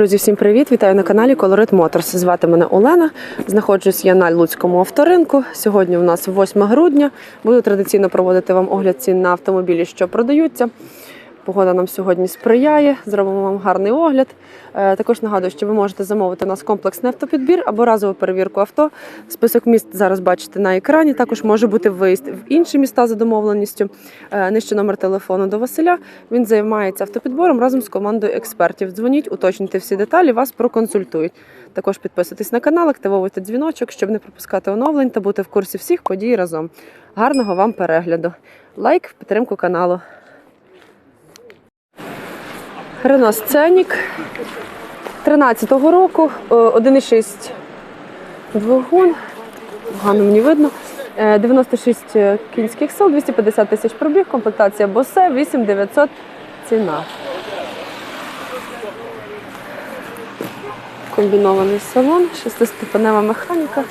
Друзі, всім привіт! Вітаю на каналі Colorit Motors. Звати мене Олена. Знаходжусь я на Луцькому авторинку. Сьогодні у нас 8 грудня. Буду традиційно проводити вам огляд цін на автомобілі, що продаються. Погода нам сьогодні сприяє. Зробимо вам гарний огляд. Е, Також нагадую, що ви можете замовити у нас комплексний автопідбір або разову перевірку авто. Список міст зараз бачите на екрані. Також може бути виїзд в інші міста за домовленістю. Е, Нижче номер телефону до Василя. Він займається автопідбором разом з командою експертів. Дзвоніть, уточнюйте всі деталі, вас проконсультують. Також підписуйтесь на канал, активовуйте дзвіночок, щоб не пропускати оновлень та бути в курсі всіх подій разом. Гарного вам перегляду! Лайк підтримку каналу. Рено Сценік 13-го року, е, 1,6 двигун, погано мені видно. Е, 96 кінських сил, 250 тисяч пробіг, комплектація Босе, 8900 ціна. Комбінований салон, шестиступенева механіка.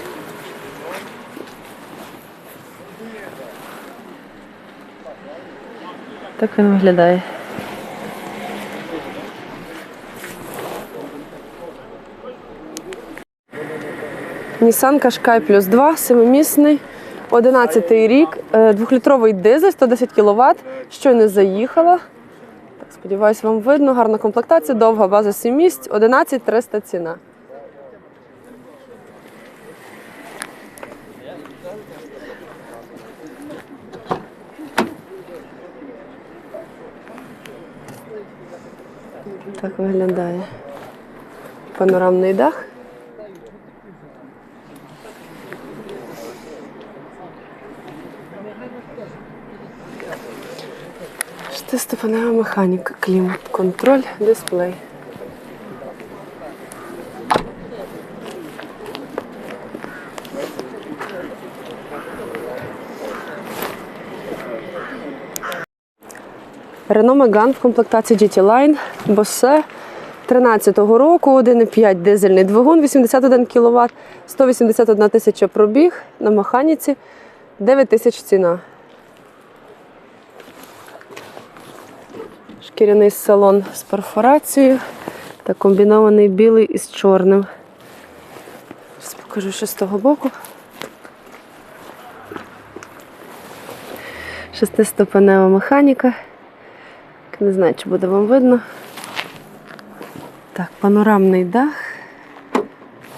Так він виглядає. Nissan Qashqai плюс 2, семимісний, 11 рік, е, двохлітровий дизель, 110 кВт, щойно заїхала. Так, сподіваюсь, вам видно, гарна комплектація, довга база 7 місць, 11 300 ціна. Так виглядає панорамний дах. Шестиступенева механіка, клімат, контроль, дисплей. Renault Megane в комплектації GT Line, Bose 13-го року, 1,5 дизельний двигун, 81 кВт, 181 тисяча пробіг. На механіці, 9 тисяч ціна. Шкіряний салон з перфорацією та комбінований білий із чорним. Зараз покажу ще з того боку. Шестиступенева механіка. Не знаю, чи буде вам видно. Так, панорамний дах.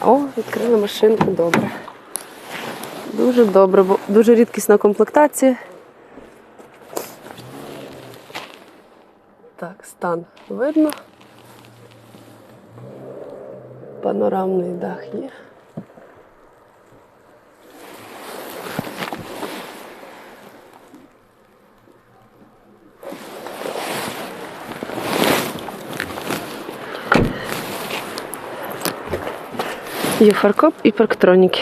О, відкрили машинку добре. Дуже добре, бо дуже рідкісна комплектація. Так, стан видно. Панорамний дах є. Є фаркоп і парктроніки.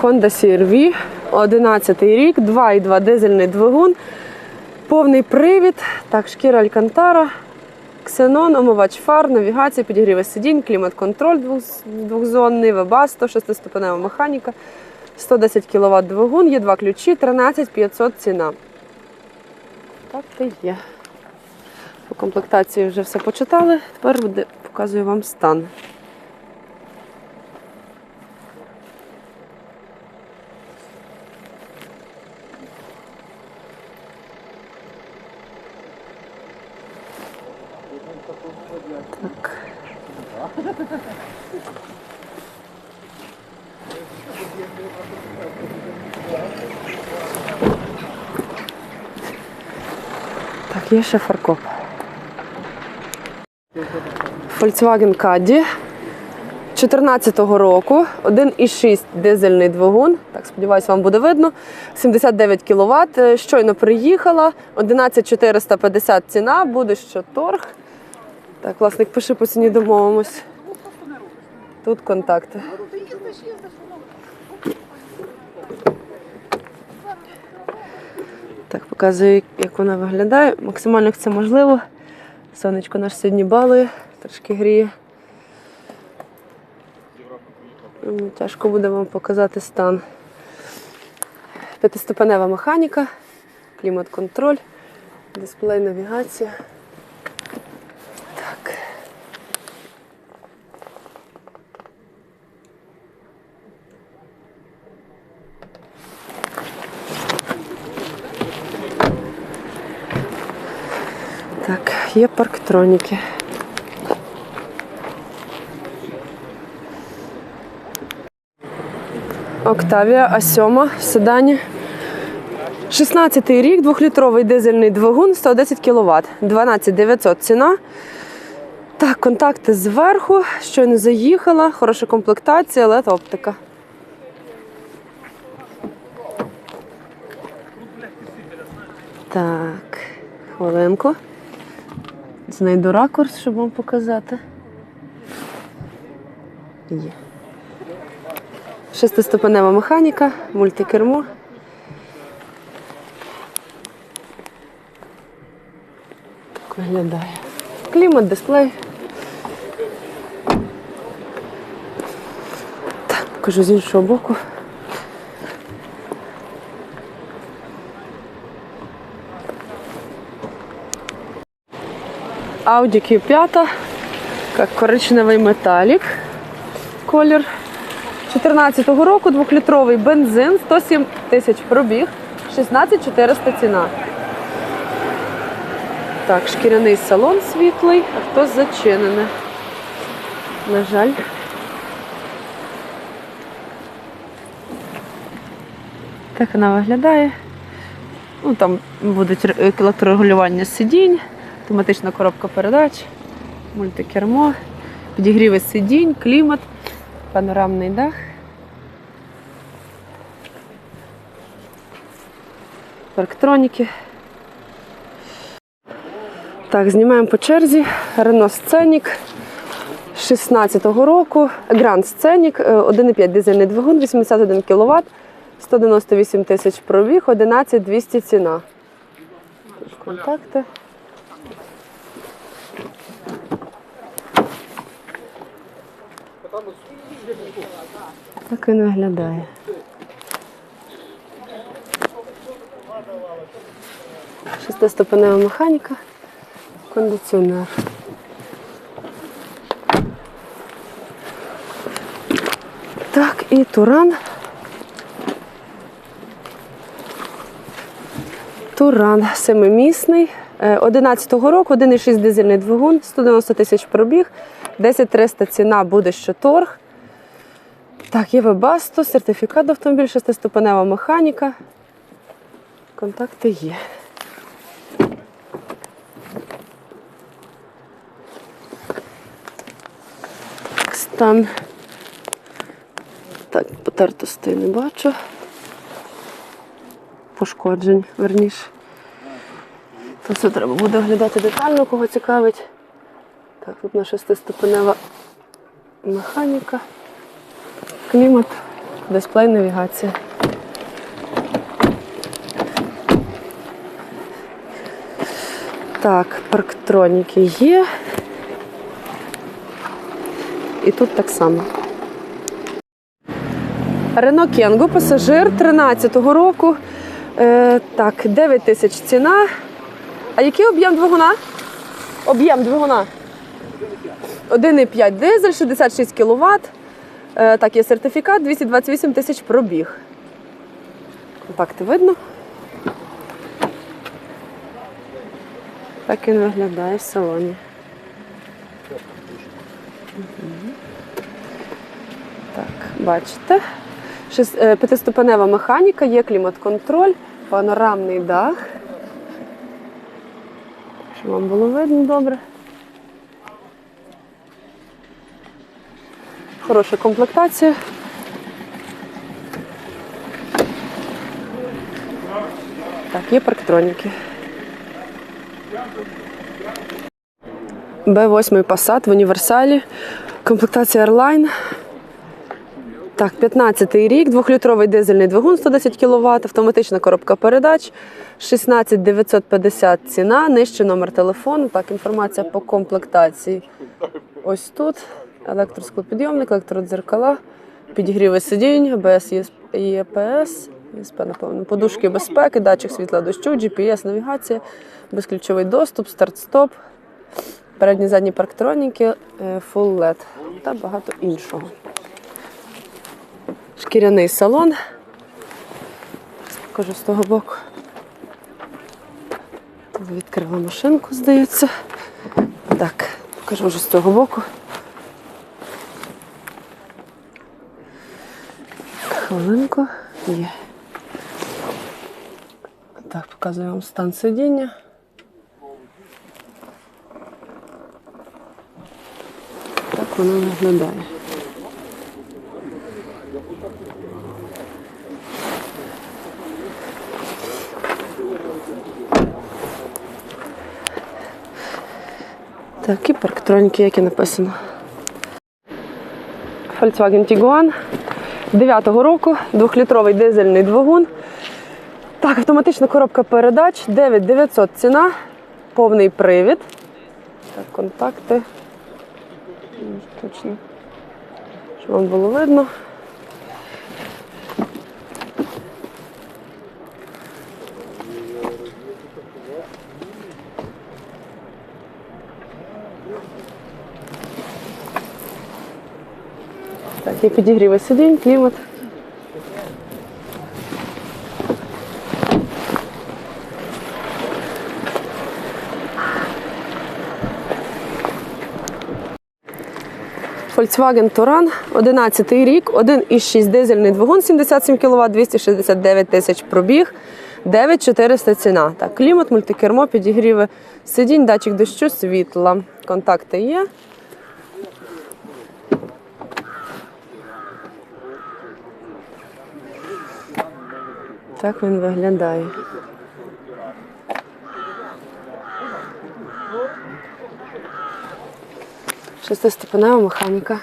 Honda CR-V, 11 рік, 2,2 дизельний двигун. Повний привід, так, шкіра Алькантара, ксенон, омивач фар, навігація, підігріви сидінь, клімат-контроль двох- двохзонний, вебасто, шестиступенева механіка, 110 кВт двигун, є два ключі, 13 500 ціна. Так і є. По комплектації вже все почитали. Тепер показую вам стан. Так. Так, є ще фаркоп. Volkswagen Caddy 14-го року, 1,6 дизельний двигун. Так, сподіваюся, вам буде видно. 79 кВт. Щойно приїхала. 11450 ціна, буде що торг. Так, власник, пиши по ціні домовимось. Тут контакти. Так, показую, як вона виглядає. Максимально як це можливо. Сонечко наш сьогодні балує, трошки гріє. Тяжко буде вам показати стан. П'ятиступенева механіка, клімат-контроль, дисплей, навігація. Так, є парктроніки. Октавія А7 в седані. 16 рік, двохлітровий дизельний двигун, 110 кВт, 12 900 ціна. Так, контакти зверху, щойно заїхала, хороша комплектація, LED оптика. Так, хвилинку. Знайду ракурс, щоб вам показати. Є. Шестиступенева механіка, мультикермо. Так виглядає. Клімат, дисплей. Так, покажу з іншого боку. Audi Q5, як коричневий металік. Колір 14-го року, двохлітровий бензин, 107 тисяч пробіг, 16 400 ціна. Так, шкіряний салон світлий, а хтось зачинений. На жаль. Так вона виглядає. Ну, там будуть ре- електрорегулювання сидінь, автоматична коробка передач, мультикермо, підігріви сидінь, клімат, панорамний дах. Парктроніки. Так, знімаємо по черзі. Renault Scenic 16-го року. Scenic, е, 1,5 дизельний двигун, 81 кВт, 198 тисяч пробіг, 11 200 ціна. Контакти. Так він виглядає. Шестиступенева механіка, кондиціонер. Так, і туран. Туран семимісний. Е, 11-го року, 1,6 дизельний двигун, 190 тисяч пробіг, 10 300 ціна буде що торг. Так, є Webasto, сертифікат автомобіль, шестиступенева механіка. Контакти є. Стан. Так, потертостей не бачу. Пошкоджень, верніше. То це треба буде оглядати детально, кого цікавить. Так, тут на шестиступенева механіка, клімат, дисплей, навігація. Так, парктроніки є. І тут так само. Рено Кенго, пасажир 13-го року. Е, так, 9 тисяч ціна. А який об'єм двигуна? Об'єм двигуна. 1,5 дизель, 66 кВт. Е, так, є сертифікат, 228 тисяч пробіг. Контакти видно. Так він виглядає в салоні. Так, бачите. Е, П'ятиступенева механіка, є клімат-контроль, панорамний дах. Щоб вам було видно добре. Хороша комплектація. Так, є парктроніки. Б8 Passat в універсалі. Комплектація Airline. Так, 15-й рік, двохлітровий дизельний двигун 110 кВт, автоматична коробка передач, 16 950 ціна, нижче номер телефону. Так, інформація по комплектації. Ось тут електросклопідйомник, електродзеркала, підігріви сидінь, АБС, ЄПС, ЄСП, напевно, подушки безпеки, датчик світла дощу, GPS, навігація, безключовий доступ, старт-стоп, передні задні парктроніки, е, Full LED та багато іншого. Шкіряний салон. Покажу з того боку. Відкрила машинку, здається. Так, покажу вже з цього боку. Хвилинку. Є. Так, показую вам стан сидіння. Так воно виглядає. Так, і парктроніки, як і написано. Volkswagen Tiguan 9-го року, 2-літровий дизельний двигун. Так, автоматична коробка передач, 9900 ціна, повний привід. Так, контакти. Точно. Щоб вам було видно. Є підігріви сидінь, клімат. Volkswagen Touran, 11 рік, 1,6 дизельний двигун, 77 кВт, 269 тисяч пробіг, 9400 ціна. Так, клімат, мультикермо, підігріви сидінь, датчик дощу, світла. Контакти є. Так він виглядає. Шестиступенева механіка.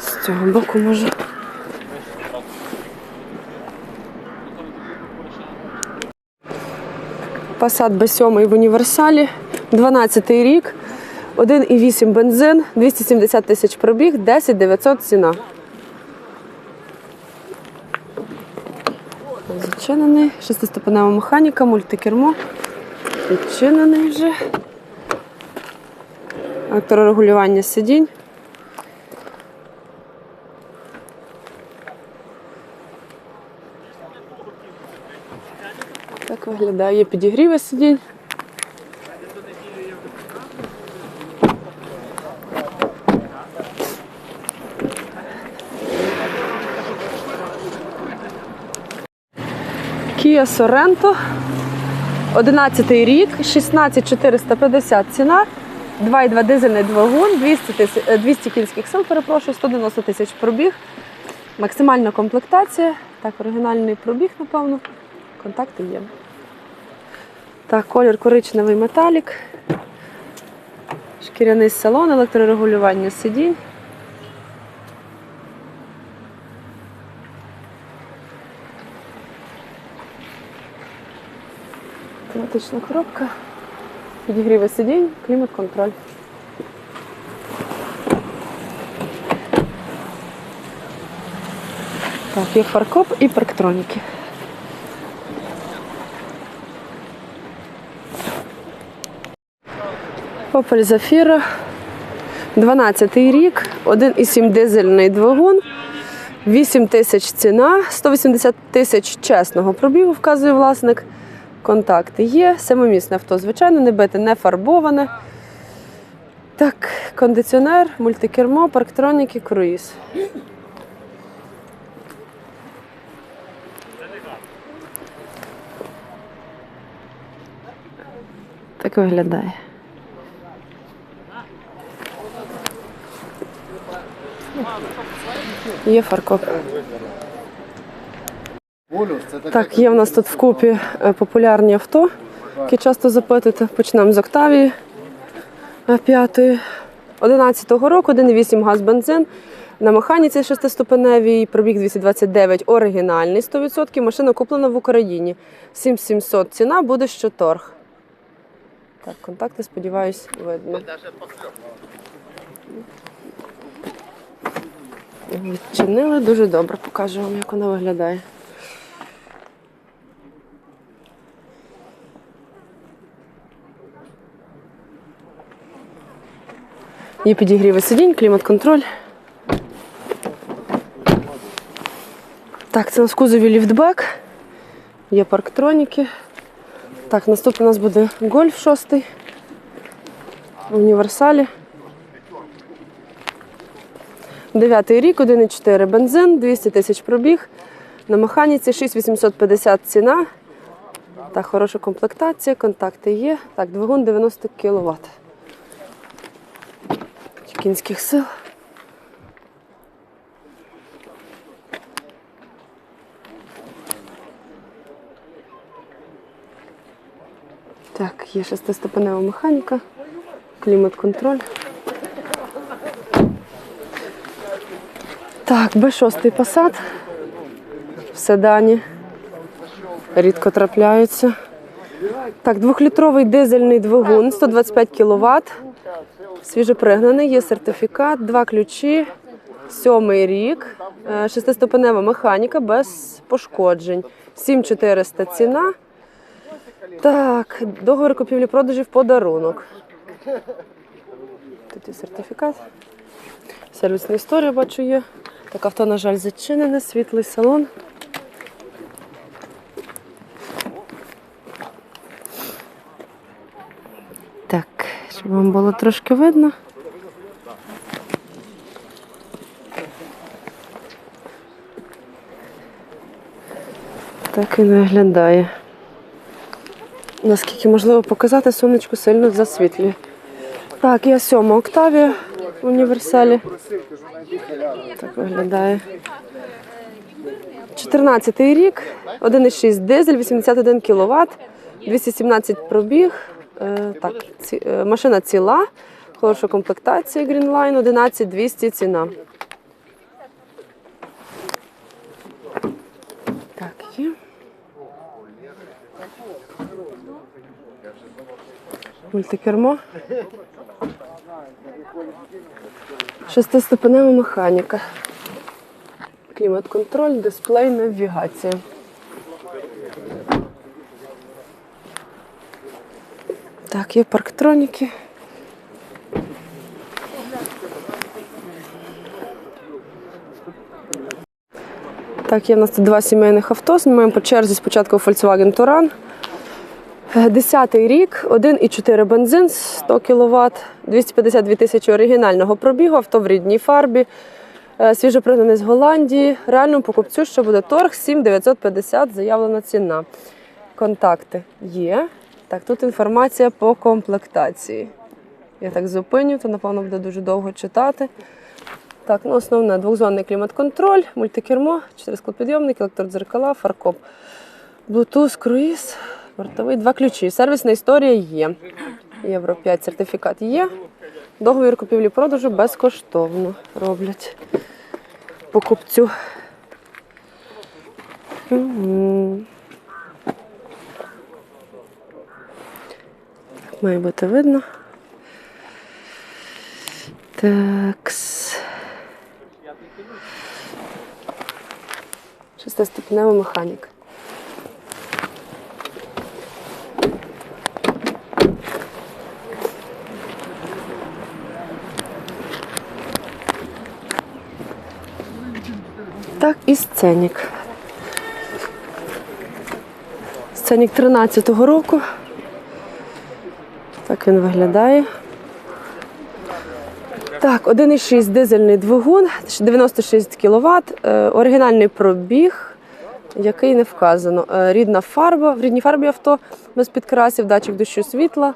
З цього боку може. Passat B7 в універсалі, 12 рік, 1,8 бензин, 270 тисяч пробіг, 10 900 ціна. Зачинений, шестиступенева механіка, мультикермо. Відчинений вже. Електрорегулювання сидінь. Так виглядає. Є підігріви сидінь. Kia Sorento. 11 рік, 16450 ціна, 2,2 дизельний двигун, 200, тисяч, е, 200 кінських сил, перепрошую, 190 тисяч пробіг. Максимальна комплектація. Так, оригінальний пробіг, напевно. Контакти є. Так, колір коричневий металік. Шкіряний салон, електрорегулювання сидінь. Автоматична коробка, підігріви сидінь, клімат-контроль. Так, є фаркоп і парктроніки. Opel Zafira, 12 рік, 1,7 дизельний двигун, 8 тисяч ціна, 180 тисяч чесного пробігу, вказує власник. Контакти є. Семимісне авто, звичайно, не бите, не фарбоване. Так, кондиціонер, мультикермо, парктроніки, круїз. Так виглядає. Є фаркоп. Так, є в нас тут вкупі е, популярні авто, які часто запитуєте. Почнемо з Октавії е, п'ятої. 11-го року, 1,8 газ бензин. На механіці шестиступеневій, пробіг 229, оригінальний 100%. Машина куплена в Україні. 7700 ціна буде що торг. Так, контакти, сподіваюсь, видно. Відчинили дуже добре, покажу вам, як вона виглядає. Є підігріви сидінь, клімат-контроль. Так, це у нас кузові ліфтбек. Є парктроніки. Так, наступний у нас буде гольф шостий. В універсалі. Дев'ятий рік, 1,4 бензин, 200 тисяч пробіг. На механіці 6850 ціна. Так, хороша комплектація, контакти є. Так, двигун 90 кВт. Кінських сил. Так, є шестиступенева механіка, клімат-контроль. Так, Б6 посад в седані. Рідко трапляються. Так, двохлітровий дизельний двигун, 125 кВт. Свіжопригнаний, є сертифікат, два ключі, сьомий рік, е, шестиступенева механіка без пошкоджень. 7400 ціна. Так, договір купівлі-продажі в подарунок. Тут є сертифікат. Сервісна історія, бачу, є. Так, авто, на жаль, зачинене, світлий салон. Так, щоб вам було трошки видно. Так він виглядає. Наскільки можливо показати, сонечко сильно засвітлює. Так, я сьома Октавія в універсалі. Так виглядає. 14 рік, 1,6 дизель, 81 кВт, 217 пробіг. Е, так, ці, е, машина ціла, хороша комплектація Greenline, 11 200 ціна. Так, є. Мультикермо. Шестиступенева механіка. Клімат-контроль, дисплей, навігація. Так, є парктроніки. Так, є в нас тут два сімейних авто. Знімаємо по черзі спочатку Volkswagen Touran. Е, Десятий рік, 1,4 бензин, 100 кВт, 252 тисячі оригінального пробігу, авто в рідній фарбі, Е, свіжопригнаний з Голландії. Реальному покупцю ще буде торг 7950, заявлена ціна. Контакти є. Так, тут інформація по комплектації. Я так зупиню, то напевно буде дуже довго читати. Так, ну основне двохзонний клімат-контроль, мультикермо, 4 склопідйомники, електродзеркала, фаркоп. Bluetooth, круїз, бортовий, два ключі. Сервісна історія є. Євро 5 сертифікат є. Договір купівлі-продажу безкоштовно роблять покупцю. Мгм. Так, Має бути видно. Такс. Шестиступенева механіка. Так, і сценік. Сценік 13-го року. Він виглядає. Так, 1,6 дизельний двигун, 96 кВт, оригінальний пробіг, який не вказано. Е, Рідна фарба, в рідній фарбі авто без підкрасів, датчик дощу світла,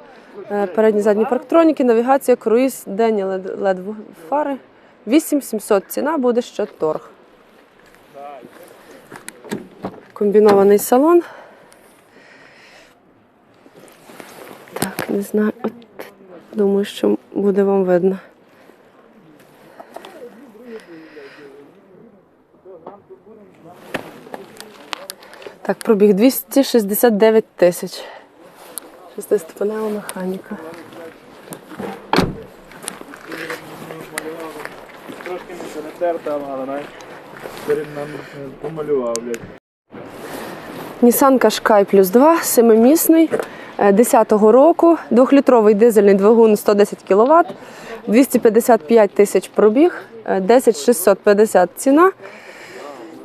е, передні задні парктроніки, навігація, круїз, денні LED фари. 8700 ціна буде ще торг. Комбінований салон. Так, не знаю. Думаю, що буде вам видно. Так, пробіг 269 тисяч. Шестиступенева механіка. Трошки не натерта, але навіть перед нам помалював, блядь. Nissan Qashqai плюс 2, семимісний, е, 10-го року, двохлітровий дизельний двигун 110 кВт, 255 тисяч пробіг, е, 10 650 ціна.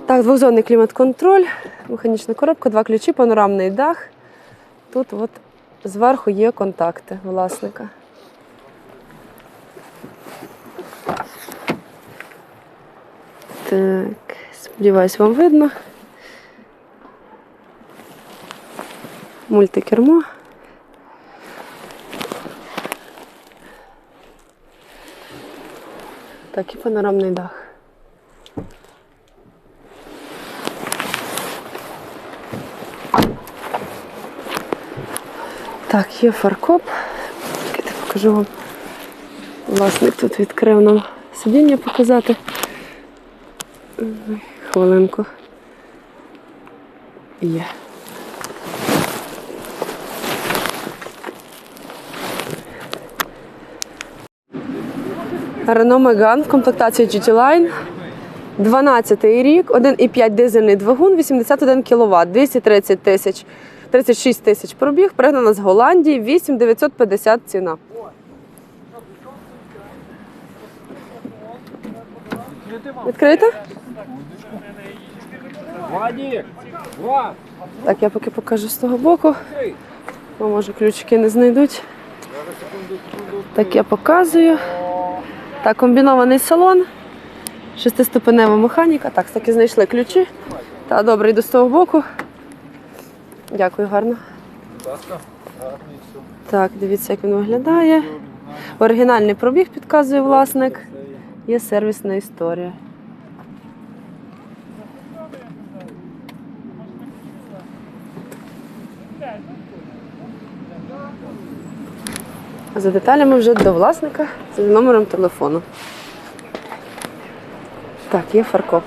Так, двохзонний клімат-контроль, механічна коробка, два ключі, панорамний дах. Тут от зверху є контакти власника. Так, сподіваюсь, вам видно. Мультикермо. Так, і панорамний дах. Так, є фаркоп. Чекайте, покажу вам. Власник тут відкрив нам сидіння показати. Хвилинку. Є. Renault Megane в комплектації GT Line. 12 рік, 1,5 дизельний двигун, 81 кВт, 230 тисяч, 36 тисяч пробіг, пригнана з Голландії, 8950 ціна. Відкрите? Так, я поки покажу з того боку. Бо може ключики не знайдуть. Так я показую. Так, комбінований салон. Шестиступенева механіка. Так, таки знайшли ключі. Та добре, йду з того боку. Дякую, гарно. Так, дивіться, як він виглядає. Оригінальний пробіг підказує власник. Є сервісна історія. А за деталями вже до власника за номером телефону. Так, є фаркоп.